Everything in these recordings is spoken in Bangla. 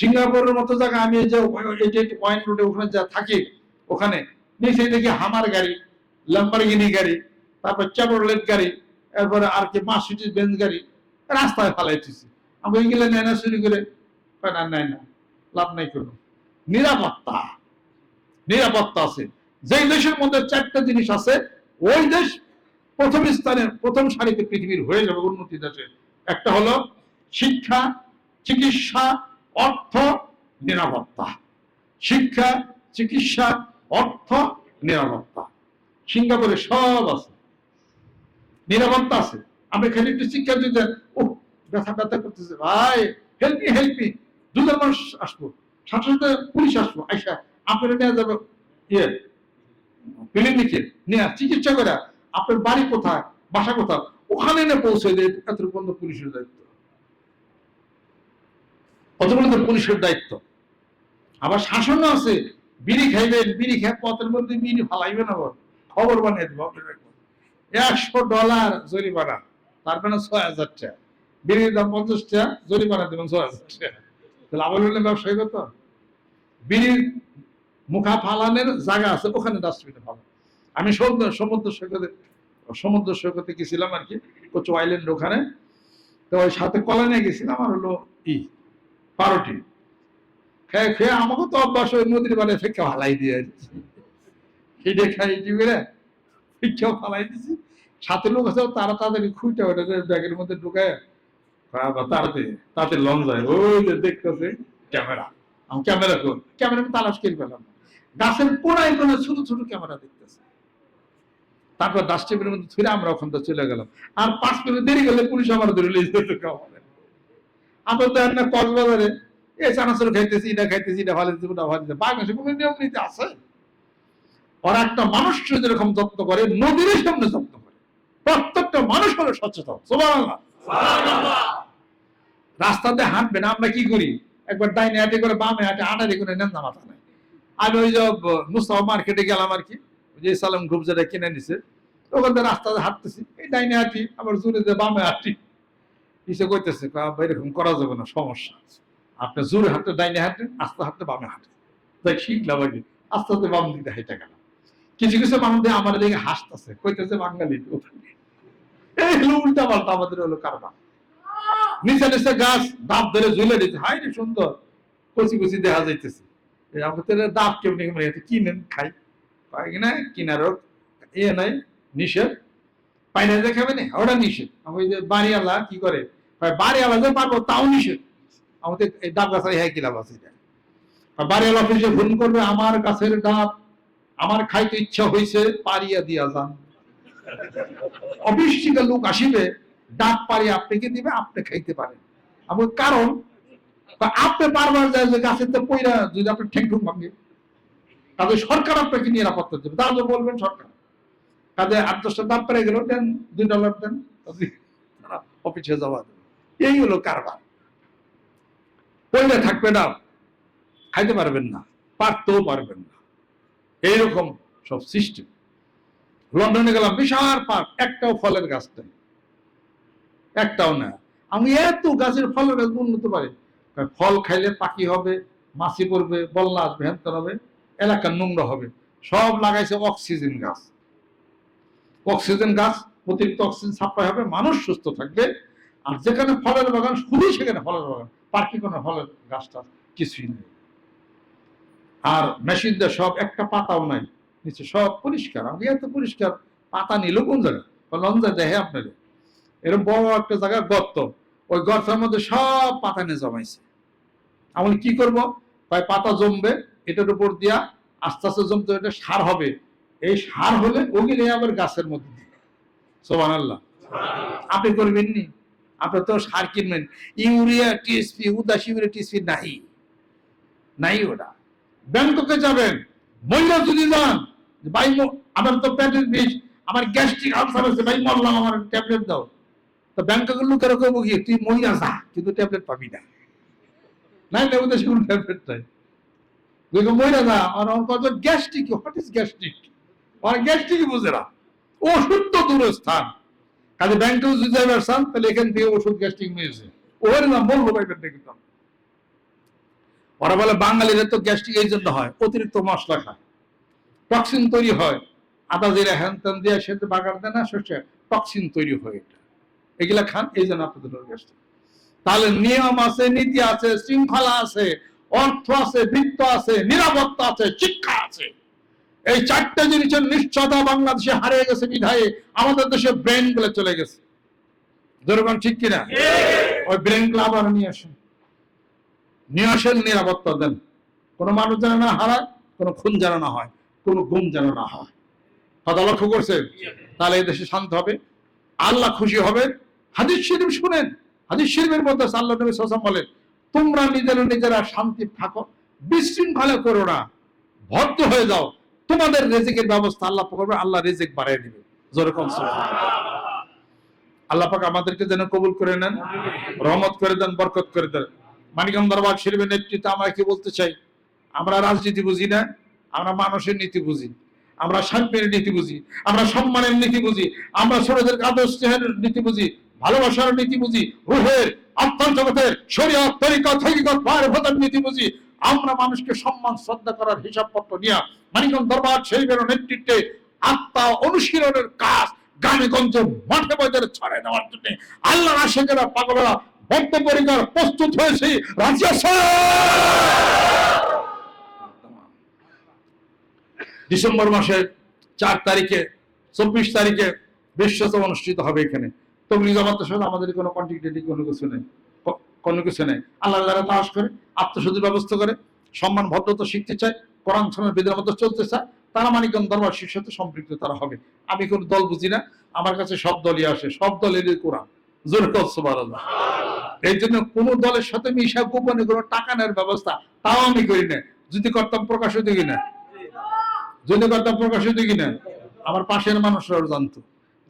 সিঙ্গাপুরের মতো জায়গা আমি যে ওয়াইন রোডে ওখানে যা থাকি, ওখানে নিচে দেখি হামার গাড়ি ল্যাম্বারগিনি গাড়ি, তারপর চ্যাবরলেট গাড়ি, এরপরে আর কি মার্সিডিজ বেঞ্চ গাড়ি, রাস্তায় ফালাইতেছি। আমি ওইগুলো নেয় না শুরু করে না নেয় না, লাভ নাই কোনো। নিরাপত্তা নিরাপত্তা আছে। যেই দেশের মধ্যে চারটা জিনিস আছে, ওই দেশ প্রথম স্থানে, প্রথম সারিতে পৃথিবীর হয়ে যাবে উন্নতি দেশে। একটা হলো শিক্ষা, চিকিৎসা অর্থ নিরাপত্তা। শিক্ষা, চিকিৎসা, অর্থ নিরাপত্তা। সিঙ্গাপুরে সব আছে। নিরাপত্তা আছে। আপনি খালি একটু শিক্ষা দিতে ও ব্যথা ব্যথা করতেছে। ভাই হেল্প হেল্প দুজন মানুষ আসব। সাথে সাথে পুলিশ আসব। আইসা, আপনারা নিয়ে যাবে। ইয়ে ক্লিনিকে নিয়ে চিকিৎসা করে আপনার বাড়ি কোথায়? বাসা কোথায়? ওখানে এনে পৌঁছে দেয়। এতটুকু পর্যন্ত পুলিশের দায়িত্ব। পর্যন্ত পুলিশের দায়িত্ব। আবার শাসনও আছে, বিড়ি খাইবেন, বিড়ি খাই পথের মধ্যে বিড়ি ফালাইবেন আবার। খবর বানিয়ে দেবো একশো ডলার জরিমানা, তার মানে ছয় হাজার টাকা। বিড়ির দাম পঞ্চাশ টাকা, জরিমানা দেবেন ছয় হাজার টাকা। তাহলে আবার ব্যবসায়ী কত? বিড়ির মুখা ফালানের জায়গা আছে, ওখানে ডাস্টবিনে ফালো আমি সমুদ্র সমুদ্র সৈকতে সমুদ্র সৈকতে গেছিলাম আর কি কচু আইল্যান্ড ওখানে। তো ওই সাথে কলা নিয়ে গেছিলাম, আর হলো ই। পারোটি। খেয়ে খেয়ে আমাকে তো অভ্যাস ওই নদীর বাড়ি ফেঁকে ফালাই দিয়ে হিডে খাই টিভিরে ফেঁকেও ফালাই দিছি সাথে লোক আছে তারা তাড়াতাড়ি খুঁজতে ওটা ব্যাগের মধ্যে ঢুকায় বাবা, তাড়াতাড়ি তাতে লং যায়। ওই যে দেখতেছে ক্যামেরা। আমি ক্যামেরা কর ক্যামেরা আমি তালাশ করে পেলাম গাছের কোনায় কোনায় ছোট ছোট ক্যামেরা দেখতেছে। তারপর ডাস্টবিনের মধ্যে ছুঁড়ে আমরা ওখান থেকে চলে গেলাম। আর পাঁচ মিনিট দেরি গেলে পুলিশ আমার ধরে কামালে আমরা তো না কক্সবাজারে এ চানাচুর খাইতেছি এটা খাইতেছি এটা ভালো ওটা ভালো বাংলাদেশে কোনো নিয়ম নীতি আছে। ওরা একটা মানুষকে যেরকম যত্ন করে নদীর সামনে যত্ন করে। প্রত্যেকটা মানুষ হলো সচেতন। রাস্তাতে হাঁটবে না আমরা কি করি? একবার ডাইনে হাঁটে করে বামে হাঁটে আনারে করে নেন্দা মাথা নাই। আমি ওই যে মুস্তাফা মার্কেটে গেলাম আর কি ওই যে সালাম গ্রুপ যেটা কিনে নিছে ওখান থেকে রাস্তাতে হাঁটতেছি। এই ডাইনে হাঁটি আবার জোরে যে বামে হাঁটি। কিসে কইতেছে এরকম করা যাবে না, সমস্যা আপনি জোরে হাঁটতে, ডাইনে হাঁটেন আস্তে হাঁটতে বামে হাঁটেন তাই শিখলাম কি আস্তে আস্তে বাম দিকে হেঁটে গেলাম। কিছু কিছু মানুষ আমার দিকে হাসতেছে, কইতেছে বাঙালি এই হলো উল্টা পাল্টা আমাদের হলো কারবার। নিচে নিচে গাছ ডাব ধরে ঝুলে দিতে হাই রে, সুন্দর। কচি কচি দেখা যাইতেছে। তাহলে ডাব কেমনি কেমনি কিনেন, খাই। পাই না কিনারও এ নাই, নিষেধ। পাই না যে খাবে না? ওটা নিষেধ। আমি বাড়িওয়ালা কি করে? বাড়িওয়ালা যে পারব তাও নিষেধ। আমাদের এই ডাব গাছ হ্যাঁ কি লাভ আছে এটা। বাড়িওয়ালা অফিসে ফোন করবে আমার গাছের ডাব। আমার খাইতে ইচ্ছা হয়েছে পারিয়া দিয়া যান। অফিস লোক আসিবে ডাক পারি আপনাকে দিবে, আপনি খাইতে পারেন। আমার কারণ? আপনি বারবার যায় যে গাছের তো পইরা যদি আপনি ঠেক ঠুক ভাঙে, তাহলে সরকার আপনাকে নিরাপত্তা দেবে। তাহলে বলবেন সরকার। কাজে আট দশটা দাম পেরে গেল, দেন দুই ডলার দেন অফিসে যাওয়া দেবে এই হলো কারবার। পইরা থাকবে না, খাইতে পারবেন না, পারতেও পারবেন না। এইরকম সব সিস্টেম লন্ডনে গেলাম, বিশাল পার্ক, একটাও ফলের গাছ নেই। একটাও না। আমি এত গাছের ফলের গাছ উন্নত পারে। ফল খাইলে পাখি হবে, মাছি পড়বে বল্লা আসবে হ্যান হবে এলাকা নোংরা হবে। সব লাগাইছে অক্সিজেন গাছ। অক্সিজেন গাছ অতিরিক্ত অক্সিজেন সাপ্লাই হবে, মানুষ সুস্থ থাকবে। আর যেখানে ফলের বাগান, শুধুই সেখানে ফলের বাগান। পার্কে কোনো ফলের গাছটা কিছুই নেই। আর মেশিন দিয়ে সব একটা পাতাও নাই। নিচে সব পরিষ্কার। আমি এত পরিষ্কার পাতা নিল কোন জায়গা লঞ্জা দেখে আপনাদের। এরকম বড় একটা জায়গা গর্ত। ওই গর্তের মধ্যে সব পাতা নিয়ে জমাইছে। আমি কি করব? তাই পাতা জমবে, এটার উপর দিয়া আস্তে আস্তে জমতে এটা সার হবে। এই সার হলে ওগুলি আবার গাছের মধ্যে দিবে। সোবান আল্লাহ আপনি করবেন নি আপনি তো সার কিনবেন। ইউরিয়া টিএসপি উদাস ইউরিয়া টিএসপি নাই নাই ওটা। ব্যাংককে যাবেন। মহিলা যদি যান ভাই আমার তো পেটের বিষ, আমার গ্যাস্ট্রিক আলসার আছে, ভাই মরলাম, আমার ট্যাবলেট দাও। তো ব্যাংকের লোকেরা কইব কি, তুই মহিলা যা, কিন্তু ট্যাবলেট পাবি না। নাই না ওদের সেগুলো ট্যাবলেট চাই দেখো মহিলা যা, আর কত গ্যাস্ট্রিক, হোয়াট ইজ গ্যাস্ট্রিক? আর গ্যাস্ট্রিক বুঝে না। ওষুধ তো দূর স্থান। কাজে ব্যাংকে যদি যাইবার চান, তাহলে এখান থেকে ওষুধ গ্যাস্ট্রিক নিয়েছে ওর না বলব পাইবেন না কিন্তু ওরা বলে, বাঙালিদের তো গ্যাস্ট্রিক এই জন্য হয়, অতিরিক্ত মশলা খায়। টক্সিন তৈরি হয়, আদা জিরা, হ্যান ত্যান দিয়ে সেটা বাগার দেয় না শস্য টক্সিন তৈরি হয় এটা। এগুলা খান, এই জন্য আপনাদের গ্যাস্ট্রিক তাহলে নিয়ম আছে, নীতি আছে, শৃঙ্খলা আছে, অর্থ আছে, বৃত্ত আছে, নিরাপত্তা আছে, শিক্ষা আছে। এই চারটে জিনিসের নিশ্চয়তা বাংলাদেশে হারিয়ে গেছে বিধায়, আমাদের দেশে ব্রেনগুলো চলে গেছে। যেরকম ঠিক কিনা? ওই ব্রেনগুলো আবার নিয়ে আসেন। নিয়ে আসেন, নিরাপত্তা দেন। কোনো মানুষ যেন না হারায়, কোনো খুন যেন না হয়, কোনো গুম যেন না হয়। কথা লক্ষ্য করছেন? তাহলে এই দেশে শান্ত হবে। আল্লাহ খুশি হবে। হাদিস শরীফ শুনেন। হাদিস শরীফের মধ্যে আল্লাহ নবী সাল্লাল্লাহু বলেন, তোমরা নিজেরা নিজেরা শান্তি থাকো, বিশৃঙ্খলা করো না। ভদ্র হয়ে যাও। তোমাদের রেজিকের ব্যবস্থা আল্লাহ করবে, আল্লাহ রেজিক বাড়িয়ে দিবে। যেরকম আল্লাহ পাক আমাদেরকে যেন কবুল করে নেন, রহমত করে দেন, বরকত করে দেন। মানিকম দরবার শরীফের নেতৃত্বে আমরা কি বলতে চাই? আমরা রাজনীতি বুঝি না, আমরা মানুষের নীতি বুঝি। আমরা শান্তির নীতি বুঝি, আমরা সম্মানের নীতি বুঝি, আমরা ছোটদের আদর্শের নীতি বুঝি, ভালোবাসার নীতি বুঝি, রুহের আত্মান জগতের শরীয়ত, তরিকা থরিকত ভাতার নীতি বুঝি আমরা মানুষকে সম্মান, শ্রদ্ধা করার হিসাবপত্র নিয়ে মানিকম দরবার শরীফের নেতৃত্বে আত্মা অনুশীলনের কাজ গ্রামেগঞ্জে মাঠে বাজারে ছড়াই দেওয়ার জন্য। আল্লাহ আশেকেরা পাগলেরা বদ্ধ পরিকার প্রস্তুত হয়েছে। রাজি আছে ডিসেম্বর মাসের চার তারিখে, চব্বিশ তারিখে বিশ্বসভা অনুষ্ঠিত হবে এখানে। তবলিগ জামাতের সাথে আমাদের কোনো কন্টিনিউটি কোনো কিছু নেই। কোনো কিছু নেই। আল্লাহ যারা তাস করে, আত্মশুদ্ধির ব্যবস্থা করে, সম্মান, ভদ্রতা শিখতে চায়, কোরআন সনের বিদের মতো চলতে চায়, তারা মানিকগঞ্জ দরবার সাথে সম্পৃক্ত তারা হবে। আমি কোন দল বুঝি না, আমার কাছে সব দলই আসে, সব দলেরই কোরআন। এই জন্য কোন দলের সাথে মিশা গোপনে কোনো টাকা নেওয়ার ব্যবস্থা তাও আমি করি না। যদি করতাম প্রকাশ হইতে কিনা? যদি করতাম প্রকাশ হইতে কিনা? আমার পাশের মানুষরাও জানতো।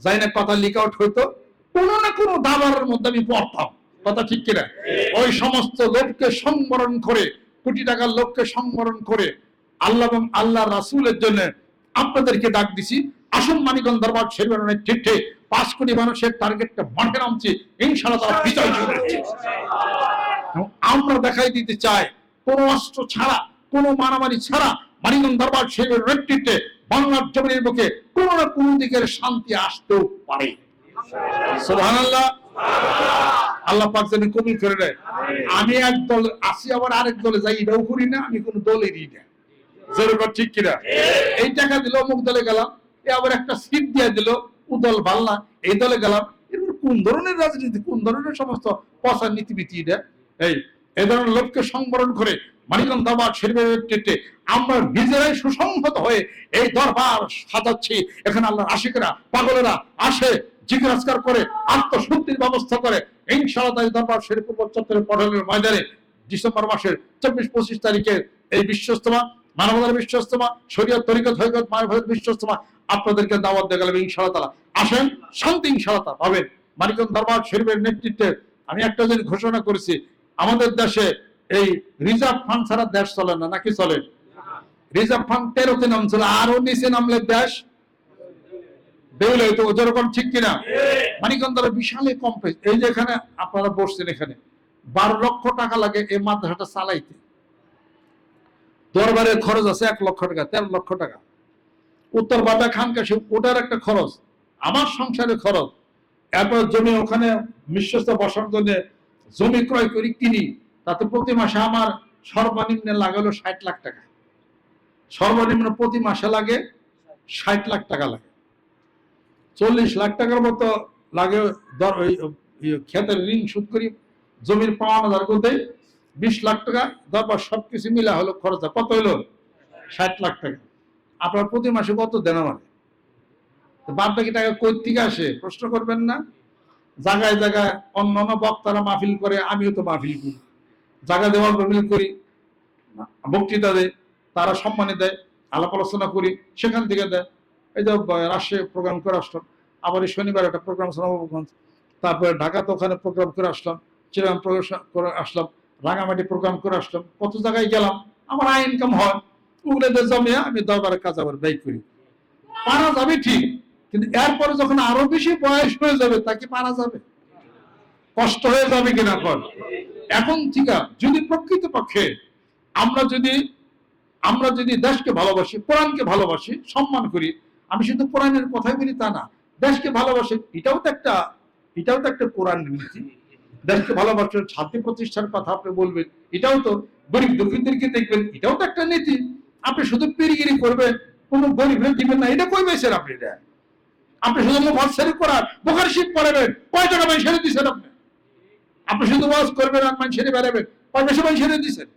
যাই না কথা লিক আউট হইতো, কোনো না কোনো দাবার মধ্যে আমি পড়তাম। কথা ঠিক কিনা? ওই সমস্ত লোককে সংবরণ করে, কোটি টাকার লোককে সংবরণ করে আল্লাহ এবং আল্লাহ রাসূলের জন্য আপনাদেরকে ডাক দিছি। আসুন মানিকগঞ্জ দরবার শেরবানের নেতৃত্বে পাঁচ কোটি মানুষের টার্গেটটা মাঠে নামছে। ইনশাআল্লাহ তারা বিজয় জয় আমরা দেখাই দিতে চাই, কোন অস্ত্র ছাড়া, কোন মারামারি ছাড়া মানিকন দরবার শেরের নেতৃত্বে বাংলার জমিনের বুকে কোন না কোন দিকের শান্তি আসতেও পারে। সুবহানাল্লাহ। আল্লাহ পাক যেন কবুল করে দেয় আমি এক দল আসি আবার আরেক দলে যাই এটাও করি না আমি কোন দলেরই না। যেরকম ঠিক কিনা? এই টাকা দিল অমুক দলে গেলাম এ আবার একটা সিট দিয়ে দিল এই দলে গেলাম। এরপর কোন ধরনের রাজনীতি কোন ধরনের সমস্ত পচা নীতিবিতি এটা? এই এই ধরনের লোককে সংবরণ করে মানিকগঞ্জ দরবার নেতৃত্বে আমরা নিজেরাই সুসংহত হয়ে এই দরবার সাজাচ্ছি। এখানে আল্লাহর আশিকেরা পাগলেরা আসে জিজ্ঞাসকার করে, আত্মশুদ্ধির ব্যবস্থা করে, ইনশাআল্লাহ তাই দরবার পটলের ময়দানে ডিসেম্বর মাসের চব্বিশ পঁচিশ তারিখে এই বিশ্বস্তমা, মানবতার বিশ্বস্তমা, শরীয়ত, তরিকত মানবতার বিশ্বস্তমা আপনাদেরকে দাওয়াত ইনশাআল্লাহ আসেন, শান্তি ইনশাআল্লাহ পাবেন। দরবার শরীফের নেতৃত্বে আমি একটা জিনিস ঘোষণা করেছি, আমাদের দেশে এই রিজার্ভ ফান্ড ছাড়া দেশ চলে না, নাকি চলে? রিজার্ভ ফান্ড তেরোতে নামছিল আরও নিচে নামলে দেশ দেউলে তো যেরকম ঠিক কিনা? মানিকগঞ্জের বিশালে কম পেয়েছে এই যে এখানে আপনারা বসছেন এখানে বারো লক্ষ টাকা লাগে এই মাদ্রাসাটা চালাইতে। দরবারের খরচ আছে এক লক্ষ টাকা তেরো লক্ষ টাকা। উত্তর বাটা খানকাশি ওটার একটা খরচ। আমার সংসারের খরচ। এরপর জমি ওখানে বিশ্বস্ত বসার জন্য জমি ক্রয় করি কিনি। তাতে প্রতি মাসে আমার সর্বনিম্ন লাগালো ষাট লাখ টাকা। সর্বনিম্ন প্রতি মাসে লাগে ষাট লাখ টাকা লাগে। চল্লিশ লাখ টাকার মতো লাগে ওই ইয়ে ঋণ শোধ করি, জমির পাওয়ানো দার করতে বিশ লাখ টাকা, তারপর সবকিছু মিলা হলো খরচা কত হলো? ষাট লাখ টাকা। আপনার প্রতি মাসে কত দেন আমার বাদ বাকি টাকা কই থেকে আসে? প্রশ্ন করবেন না। জায়গায় জায়গায় অন্যান্য বক্তারা মাহফিল করে, আমিও তো মাহফিল করি। জায়গা দেওয়ার মাহফিল করি, বক্তৃতা দেয়, তারা সম্মানে দেয়, আলাপ আলোচনা করি, সেখান থেকে দেয়। এই যে রাজশাহী প্রোগ্রাম করে আসলাম। আবার এই শনিবার একটা প্রোগ্রাম নবাবগঞ্জ তারপরে ঢাকাতে ওখানে প্রোগ্রাম করে আসলাম চিরাম করে আসলাম, রাঙামাটি প্রোগ্রাম করে আসলাম। কত জায়গায় গেলাম, আমার আয় ইনকাম হয়। ওগুলোদের জমে আমি দরবারের কাজ আবার ব্যয় করি। পারা যাবে ঠিক, কিন্তু এরপরে যখন আরও বেশি বয়স হয়ে যাবে তাকে পারা যাবে? কষ্ট হয়ে যাবে কিনা এখন? এখন ঠিক যদি প্রকৃত পক্ষে আমরা যদি আমরা যদি দেশকে ভালোবাসি, কোরআনকে ভালোবাসি, সম্মান করি আমি শুধু কোরআনের কথাই বলি, তা না। দেশকে ভালোবাসি, এটাও তো একটা, এটাও তো একটা কোরআন নীতি। দেশকে ভালোবাসার শান্তি প্রতিষ্ঠার কথা আপনি বলবেন, এটাও তো গরিব দুঃখীদেরকে দেখবেন, এটাও তো একটা নীতি। আপনি শুধু পেরিগিরি করবেন, কোনো গরিবের দিবেন না, এটা কই পেয়েছেন আপনি এটা? আপনি শুধু মুফাসসির করার, বোখার শীত পড়াবেন, কয় টাকা মানুষের দিচ্ছেন আপনি? আপনি শুধু ওয়াজ করবেন, আর মানুষের বেড়াবেন, কয় বেশি মানুষের দিচ্ছেন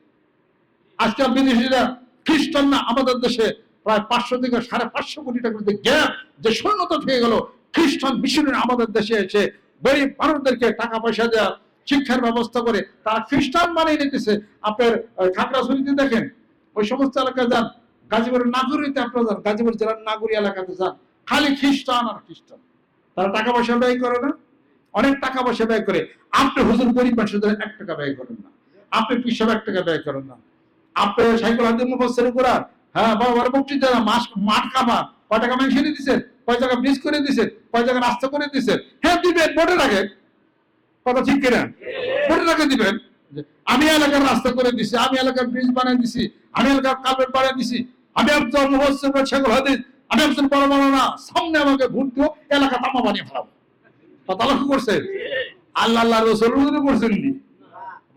আজকে বিদেশিরা খ্রিস্টান না, আমাদের দেশে প্রায় পাঁচশো থেকে সাড়ে পাঁচশো কোটি টাকার যে গ্যাপ যে শূন্যতা থেকে গেল, খ্রিস্টান মিশনারি আমাদের দেশে এসে গরিব মানুষদেরকে টাকা পয়সা দেওয়া, শিক্ষার ব্যবস্থা করে তারা খ্রিস্টান বানিয়ে নিতেছে। আপনার খাগড়াছড়িতে দেখেন, ওই সমস্ত এলাকায় যান, গাজীপুরের নাগরিতে আপনারা যান, গাজীপুর জেলার নাগরী এলাকাতে যান, খালি খ্রিস্টান আর খ্রিস্টান। তারা টাকা পয়সা ব্যয় করে না, অনেক টাকা পয়সা ব্যয় করে। আপনি হুজুর গরিব মানুষদের এক টাকা ব্যয় করেন না। আপনি পিসাব এক টাকা ব্যয় করেন না। আপনি সাইকেল হাতে মুফাসসির করার হ্যাঁ মাস, মাঠ কামা কয় টাকা দিচ্ছেন কয় ব্রিজ করে কয় রাস্তা করে হ্যাঁ দিবেন বোর্ডে রাখেন কথা ঠিক কিনা? বোর্ডে রাখে দিবেন। আমি এলাকার রাস্তা করে দিছি, আমি এলাকার ব্রিজ বানিয়ে দিছি, আমি এলাকার বানিয়ে দিছি, আমি হাদিস, আমি বড় বড় না সামনে আমাকে ভোট দিও, এলাকা তামা বানিয়ে ফেলাবো। কথা লক্ষ্য করছেন? আল্লাহ আল্লাহ রসুল করছেন নি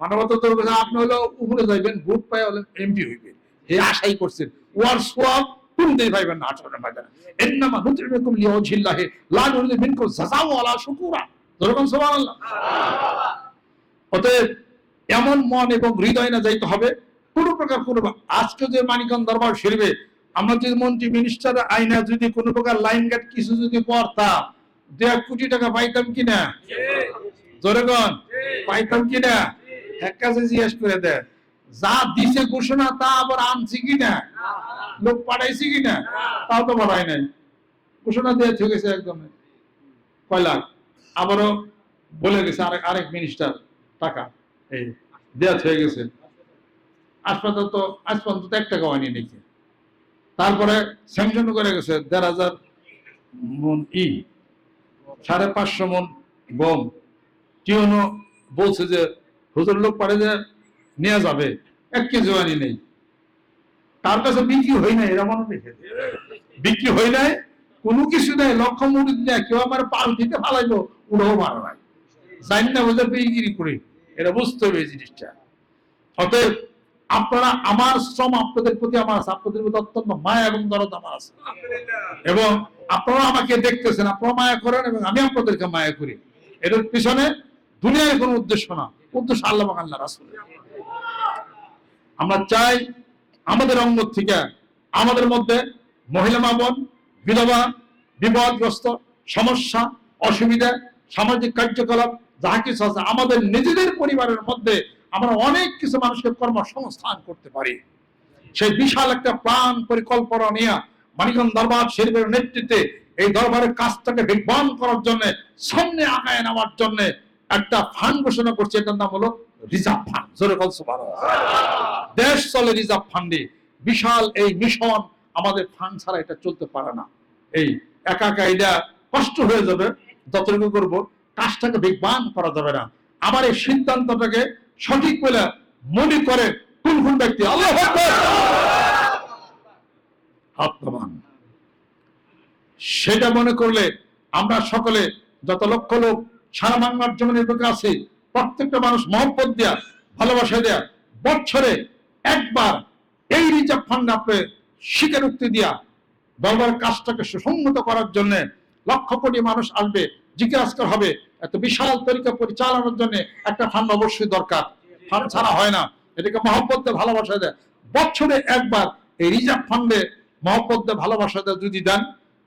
মানবতা আপনি হলো উপরে যাইবেন, ভোট পাই হলে এমপি হইবেন। এই আশাই করছেন। ওয়ার সোয়াব কোনদিন পাইবেন না আসলে ময়দানে। ইন্নামা নুতরিকুম লিওয়াজহিল্লাহি লা নুরিদু মিনকুম জাযাও ওয়ালা শুকুরা। যেরকম সুবহানাল্লাহ। অতএব এমন মন এবং হৃদয় না যাইতে হবে। কোনো প্রকার কোনো আজকে যে মানিকন দরবার শরীফে আমরা যদি মন্ত্রী মিনিস্টার আইনা যদি কোনো প্রকার লাইন গার্ড কিছু যদি পড়তাম দু এক কোটি টাকা পাইতাম কিনা? জোরেগন পাইতাম কিনা? এক কাছে জিজ্ঞেস করে দেন। যা দিছে ঘোষণা তা আবার আনছি কিনা লোক পাঠাইছি কিনা তাও তো পাঠাই নাই। ঘোষণা দিয়ে থেকে গেছে একদম। কয় লাখ? আবারও বলে গেছে আরেক আরেক মিনিস্টার টাকা। এই দেওয়া হয়ে গেছে। হাসপাতাল তো আজ পর্যন্ত তো এক টাকা হয়নি নাকি? তারপরে স্যাংশন করে গেছে দেড় হাজার মন ই সাড়ে পাঁচশো মন গম। কেউনো বলছে যে হুজুর লোক পারে যে নেওয়া যাবে। এক কেজি আনি নেই। তার কাছে বিক্রি হয় নাই এরকম দেখে বিক্রি হয় নাই, কোনো কিছু নেই, লক্ষ মুড়ি নেই কেউ আমার পাল দিতে ফালাইবো উড়াও মারা নাই। জানি না বোঝা বিক্রি করে এটা বুঝতে হবে এই জিনিসটা। অতএব আপনারা আমার শ্রম, আপনাদের প্রতি আমার আছে, আপনাদের প্রতি অত্যন্ত মায়া এবং দরদ আমার আছে। এবং আপনারা আমাকে দেখতেছেন, আপনারা মায়া করেন এবং আমি আপনাদেরকে মায়া করি। এটার পিছনে দুনিয়ায় কোনো উদ্দেশ্য না, উদ্দেশ্য আল্লাহ আল্লাহ রাসূল আমরা চাই আমাদের অঙ্গ থেকে আমাদের মধ্যে মহিলা মা বোন, বিধবা বিপদগ্রস্ত সমস্যা, অসুবিধা, সামাজিক কার্যকলাপ যাহা কিছু আছে, আমাদের নিজেদের পরিবারের মধ্যে আমরা অনেক কিছু মানুষকে কর্মসংস্থান করতে পারি। সেই বিশাল একটা প্রাণ পরিকল্পনা নিয়ে মানিকন দরবার শরীফের নেতৃত্বে এই দরবারের কাজটাকে বিজ্ঞান করার জন্য, সামনে আগায় নেওয়ার জন্য একটা ফান্ড ঘোষণা করছে, এটার নাম হলো রিজার্ভ ফান্ড, জোরে দেশ চলে রিজার্ভ ফান্ডে। বিশাল এই মিশন আমাদের ফান্ড ছাড়া এটা চলতে পারে না। এই একা একা এটা কষ্ট হয়ে যাবে, যতটুকু করব, কাজটাকে বিজ্ঞান করা যাবে না। আমার এই সিদ্ধান্তটাকে সঠিক বলে মনে করে কোন কোন ব্যক্তি সেটা মনে করলে আমরা সকলে যত লক্ষ লোক সারা বাংলার জমিনের বুকে আছি প্রত্যেকটা মানুষ মহব্বত দেয়া, ভালোবাসা দেয়া বছরে একবার এই রিজার্ভ ফান্ড আপনি স্বীকারোক্তি দিয়া দরবার কাজটাকে সুসংহত করার জন্য লক্ষ কোটি মানুষ আসবে জিজ্ঞাসা হবে, এত বিশাল তরিকা পরিচালনার জন্য একটা ফান্ড অবশ্যই দরকার। ফান্ড ছাড়া হয় না, এটাকে মহব্বত দিয়ে ভালোবাসা দেয়। বছরে একবার এই রিজার্ভ ফান্ডে মহব্বত দিয়ে ভালোবাসা দেয় যদি দেন,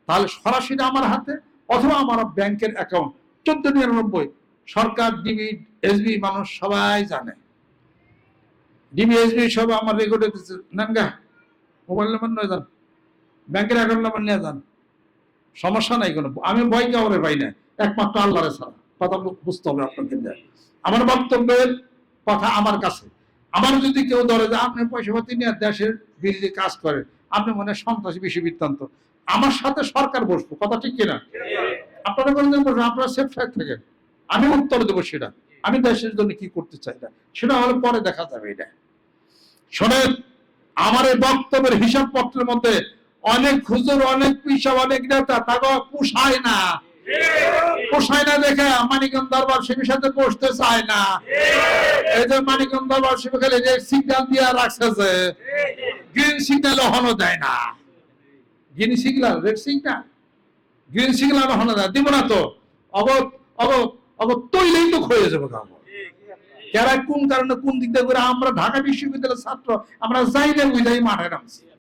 তাহলে সরাসরি আমার হাতে অথবা আমার ব্যাংকের অ্যাকাউন্ট, চোদ্দ নিরানব্বই সরকার ডিবি এসবি মানুষ সবাই জানে। ডিবি এসবি সব আমার রেকর্ডে নেন গা মোবাইল নাম্বার নয় যান ব্যাংকের অ্যাকাউন্ট নাম্বার নিয়ে যান। সমস্যা নাই কোনো। আমি ভয় কাউরে পাই না। একমাত্র আল্লাহরে ছাড়া। কথা বুঝতে হবে আপনাদের আমার বক্তব্যের কথা আমার কাছে। আমার যদি কেউ ধরে যে আপনি পয়সা পাতি নিয়ে দেশের বিরুদ্ধে কাজ করেন আপনি মনে হয় সন্ত্রাসী বেশি বৃত্তান্ত। আমার সাথে সরকার বসবো। কথা ঠিক কিনা? আপনারা কোনদিন বসবেন আপনারা সেফ সাইড থাকেন। আমি উত্তর দেবো সেটা। আমি দেশের জন্য কি করতে চাই না? সেটা হলে পরে দেখা যাবে এটা। শোনেন, আমার এই বক্তব্যের হিসাব পত্রের মধ্যে অনেক হুজুর, অনেক পিসা অনেক নেতা, তাকে পোষায় না। পোষায় না দেখে মানিকগঞ্জ দরবার শিবের সাথে বসতে চায় না। এই যে মানিকগঞ্জ দরবার যে সিগন্যাল দিয়ে রাখছে যে, গ্রিন সিগন্যাল হনো দেয় না। Green signal, red signal? Green signal হনো দেয় দিব না তো? অব অব অব তৈলেই তো হয়ে যাবে কাম। যারা কোন কারণে কোন দিক দিয়ে করে আমরা ঢাকা বিশ্ববিদ্যালয়ের ছাত্র আমরা যাই না বুঝাই মাঠে নামছি।